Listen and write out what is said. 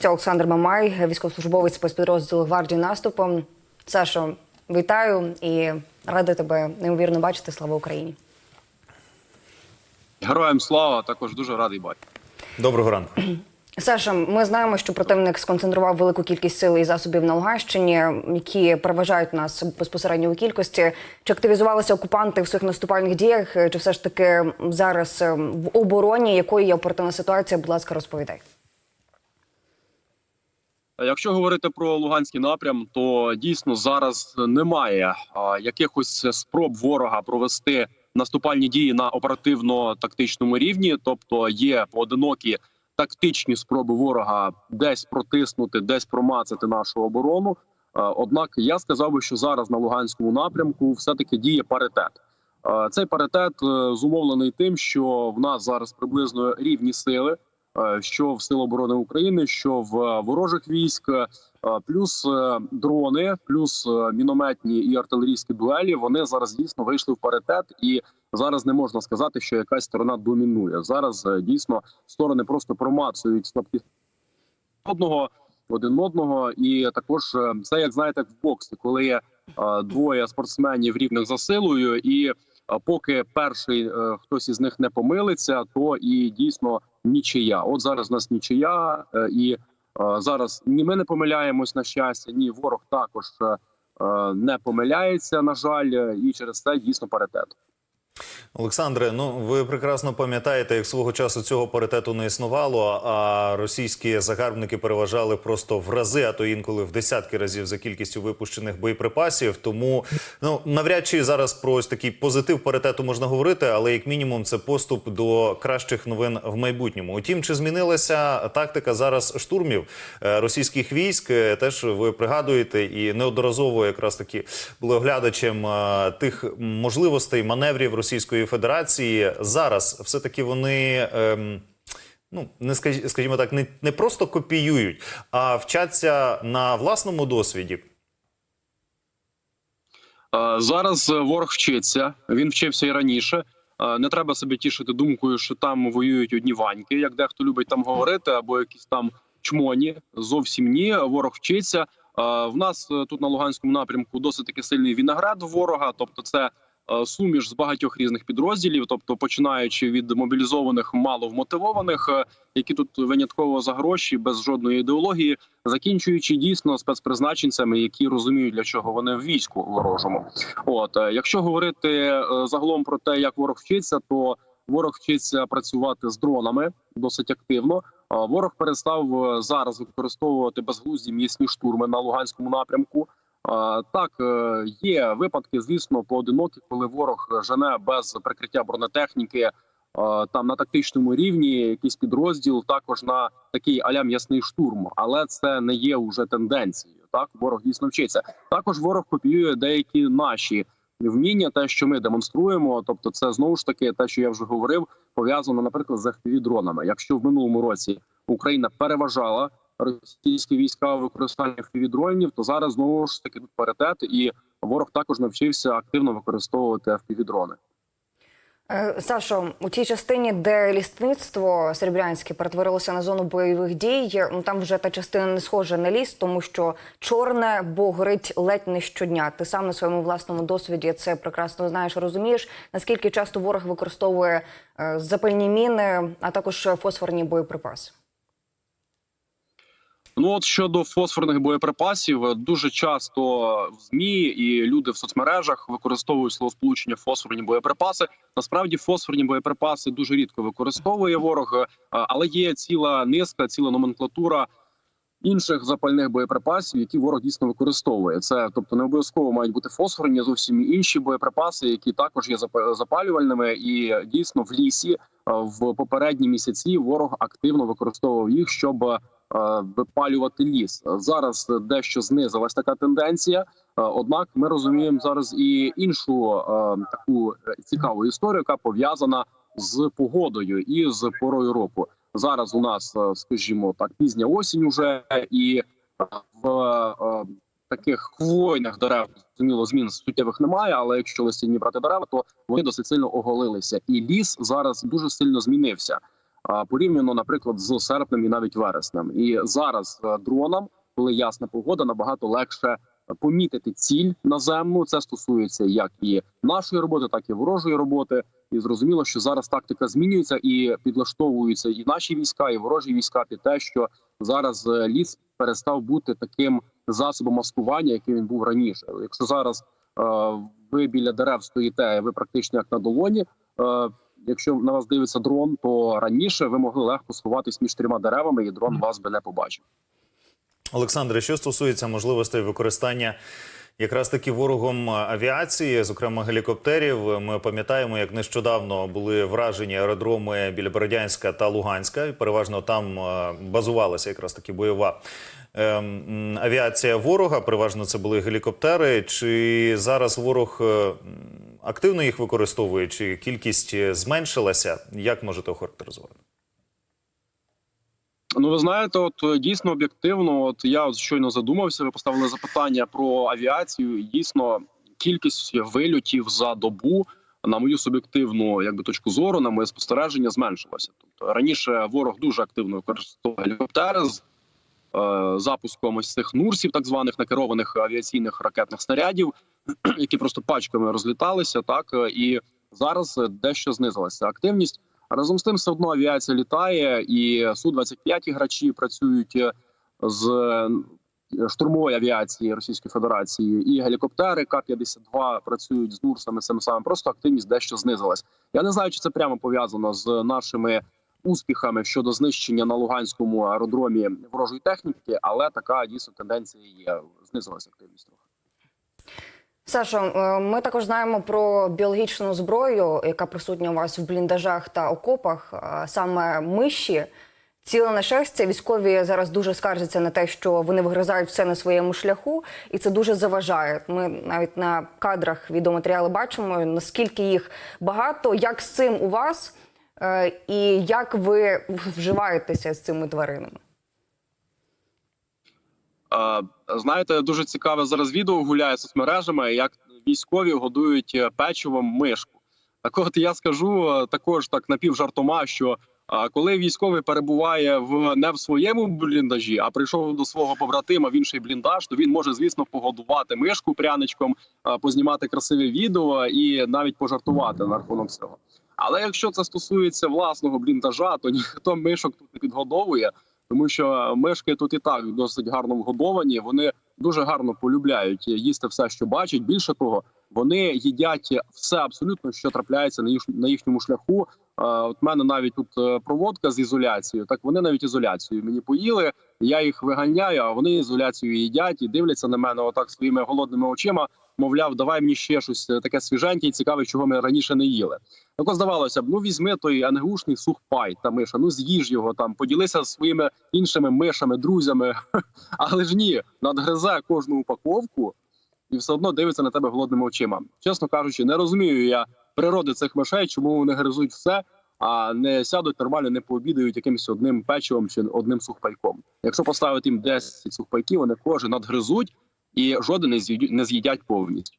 Це Олександр Мамай, військовослужбовець спецпідрозділу гвардії наступу. Сашо, вітаю і рада тебе неймовірно бачити. Слава Україні! Героям слава також дуже радий бачити. Доброго ранку. Саша, ми знаємо, що противник сконцентрував велику кількість сил і засобів на Луганщині, які переважають нас безпосередньо у кількості. Чи активізувалися окупанти в своїх наступальних діях? Чи все ж таки зараз е, в обороні? Якою є оперативна ситуація? Будь ласка, розповідай. Якщо говорити про Луганський напрям, то дійсно зараз немає якихось спроб ворога провести наступальні дії на оперативно-тактичному рівні, тобто є поодинокі тактичні спроби ворога десь протиснути, десь промацати нашу оборону. Однак я сказав би, що зараз на Луганському напрямку все таки діє паритет. Цей паритет е, зумовлений тим, що в нас зараз приблизно рівні сили. Е, Що в Сил оборони України, що в ворожих військ, е, плюс е, дрони, плюс е, мінометні і артилерійські дуелі. Вони зараз дійсно вийшли в паритет, і зараз не можна сказати, що якась сторона домінує. Зараз е, дійсно сторони просто промацують слабкі одного один одного, і також е, це як знаєте, в боксі, коли є е, двоє спортсменів рівних за силою, і е, поки перший е, хтось із них не помилиться, то і дійсно нічия. От зараз у нас нічия, е, і е, зараз ні ми не помиляємось на щастя, ні ворог також не помиляється. На жаль, і через це дійсно паритет. Олександре, ну ви прекрасно пам'ятаєте, як свого часу цього паритету не існувало, а російські загарбники переважали просто в рази, а то інколи в десятки разів за кількістю випущених боєприпасів. Тому ну навряд чи зараз про ось такий позитив паритету можна говорити, але як мінімум це поступ до кращих новин в майбутньому. Утім, чи змінилася тактика зараз штурмів е, російських військ? Е, Теж ви пригадуєте і неодноразово якраз таки були оглядачем е, тих можливостей маневрів Російської Федерації. Зараз все таки вони. ем, Ну, не скаж- скажімо так, не, не просто копіюють, а вчаться на власному досвіді. Е, Зараз е, ворог вчиться. Він вчився і раніше. Е, Не треба себе тішити думкою, що там воюють одні ваньки, як дехто любить там говорити, або якісь там чмоні. Зовсім ні. Ворог вчиться. В нас тут на Луганському напрямку досить таки сильний виноград ворога, тобто це. Е, Суміш з багатьох різних підрозділів, тобто починаючи від мобілізованих маловмотивованих, е, які тут винятково за гроші без жодної ідеології, закінчуючи дійсно спецпризначенцями, які розуміють для чого вони в війську ворожому. От е, якщо говорити загалом про те, як ворог вчиться, то ворог вчиться працювати з дронами досить активно. Ворог перестав зараз використовувати безглузді м'ясні штурми на Луганському напрямку. Так, е, є випадки, звісно, поодинокі, коли ворог жене без прикриття бронетехніки. е, Там на тактичному рівні якийсь підрозділ, також на такий аля м'ясний штурм, але це не є уже тенденцією. Так, ворог дійсно вчиться. Також ворог копіює деякі наші вміння, те, що ми демонструємо. Тобто, це знову ж таки те, що я вже говорив, пов'язано, наприклад, з fpv дронами. Якщо в минулому році Україна переважала російські війська в використанні fpv дронів, то зараз знову ж таки тут паритет, і ворог також навчився активно використовувати fpv дрони. Е, Сашо, у тій частині, де лісництво серебрянське перетворилося на зону бойових дій, ну там вже та частина не схожа на ліс, тому що чорне, бо горить ледь не щодня. Ти сам на своєму власному досвіді це прекрасно знаєш, розумієш. Наскільки часто ворог використовує е, запальні міни, а також фосфорні боєприпаси? Ну от щодо фосфорних боєприпасів, е, дуже часто в змі і люди в соцмережах використовують словосполучення фосфорні боєприпаси. Насправді фосфорні боєприпаси дуже рідко використовує ворог, е, але є ціла низка, ціла номенклатура. Інших запальних боєприпасів, які ворог дійсно використовує, це тобто не обов'язково мають бути фосфорні, зовсім інші боєприпаси, які також є запа- запалювальними, і дійсно в лісі е, в попередні місяці ворог активно використовував їх, щоб випалювати ліс. Зараз дещо знизилась така тенденція. Е, Однак ми розуміємо зараз і іншу е, таку цікаву історію, яка пов'язана з погодою і з порою року. Зараз у нас, е, скажімо так, пізня осінь уже і е, в е, таких хвойних дерев зрозуміло змін суттєвих немає. Але якщо листяні брати дерева, то вони досить сильно оголилися, і ліс зараз дуже сильно змінився. Порівняно, наприклад, з серпнем і навіть вереснем. І зараз е, дронам, коли ясна погода, набагато легше помітити ціль наземну. Це стосується як і нашої роботи, так і ворожої роботи. І зрозуміло, що зараз тактика змінюється і підлаштовуються і наші війська, і ворожі війська під те, що зараз е, ліс перестав бути таким засобом маскування, яким він був раніше. Якщо зараз е, ви біля дерев стоїте, ви практично як на долоні. Якщо на вас дивиться дрон, то раніше ви могли легко сховатись між трьома деревами, і дрон вас би не побачив. Олександре, що стосується можливостей використання якраз таки ворогом авіації, зокрема гелікоптерів, ми пам'ятаємо, як нещодавно були вражені аеродроми біля Бородянська та Луганська. І переважно там е, базувалася якраз таки бойова ем, авіація ворога. Переважно це були гелікоптери. Чи зараз ворог е, активно їх використовує, чи кількість е, зменшилася? Як можете охарактеризувати? Ну, ви знаєте, от е, дійсно об'єктивно, от я от щойно задумався. Ви поставили запитання про авіацію. Дійсно, кількість вильотів за добу, на мою суб'єктивну якби точку зору, на моє спостереження, зменшилася. Тобто раніше ворог дуже активно використовував гелікоптери з запуском ось цих нурсів, так званих накерованих авіаційних ракетних снарядів, які просто пачками розліталися. Так е, і зараз е, дещо знизилася активність. Разом з тим, все одно авіація літає, і су 25 грачі працюють е, з е, штурмової авіації Російської Федерації, і гелікоптери К-52 працюють з Нурсами цими самими. Просто активність дещо знизилась. Я не знаю, чи це прямо пов'язано з нашими успіхами щодо знищення на Луганському аеродромі ворожої техніки, але така дійсно тенденція є. Знизилася активність трохи. Сашо, е, ми також знаємо про біологічну зброю, яка присутня у вас в бліндажах та окопах, саме миші. Ціле нашестя. Військові зараз дуже скаржаться на те, що вони вигризають все на своєму шляху, і це дуже заважає. Ми навіть на кадрах відеоматеріали бачимо, наскільки їх багато, як з цим у вас, і як ви вживаєтеся з цими тваринами. Е, Знаєте, дуже цікаве зараз відео гуляє соцмережами, як військові годують е, печивом мишку. Так от я скажу е, також так напівжартома, що е, коли військовий перебуває в не в своєму бліндажі, а прийшов до свого побратима в інший бліндаж, то він може, звісно, погодувати мишку пряничком, е, познімати красиве відео і навіть пожартувати на рахунок цього. Але якщо це стосується власного бліндажа, то ніхто мишок тут не підгодовує тому що мишки тут і так досить гарно вгодовані. Вони дуже гарно полюбляють їсти все, що бачать. Більше того, вони їдять все абсолютно, що трапляється на їх на їхньому шляху. От мене навіть тут е, проводка з ізоляцією. Так вони навіть ізоляцію мені поїли. Я їх виганяю, а вони ізоляцію їдять і дивляться на мене отак своїми голодними очима. Мовляв, давай мені ще щось е, таке свіженьке і цікаве, чого ми раніше не їли. Так здавалося б, ну візьми той ангушний сухпай та миша, ну з'їж його там, поділися зі своїми іншими мишами, друзями. Але ж ні, надгризе кожну упаковку і все одно дивиться на тебе голодними очима. Чесно кажучи, не розумію я природи цих мишей, чому вони гризуть все, а не сядуть нормально, не пообідають якимось одним печивом чи одним сухпайком. Якщо поставити їм 10 сухпайків, вони кожен надгризуть і жоден не з'їдять повністю.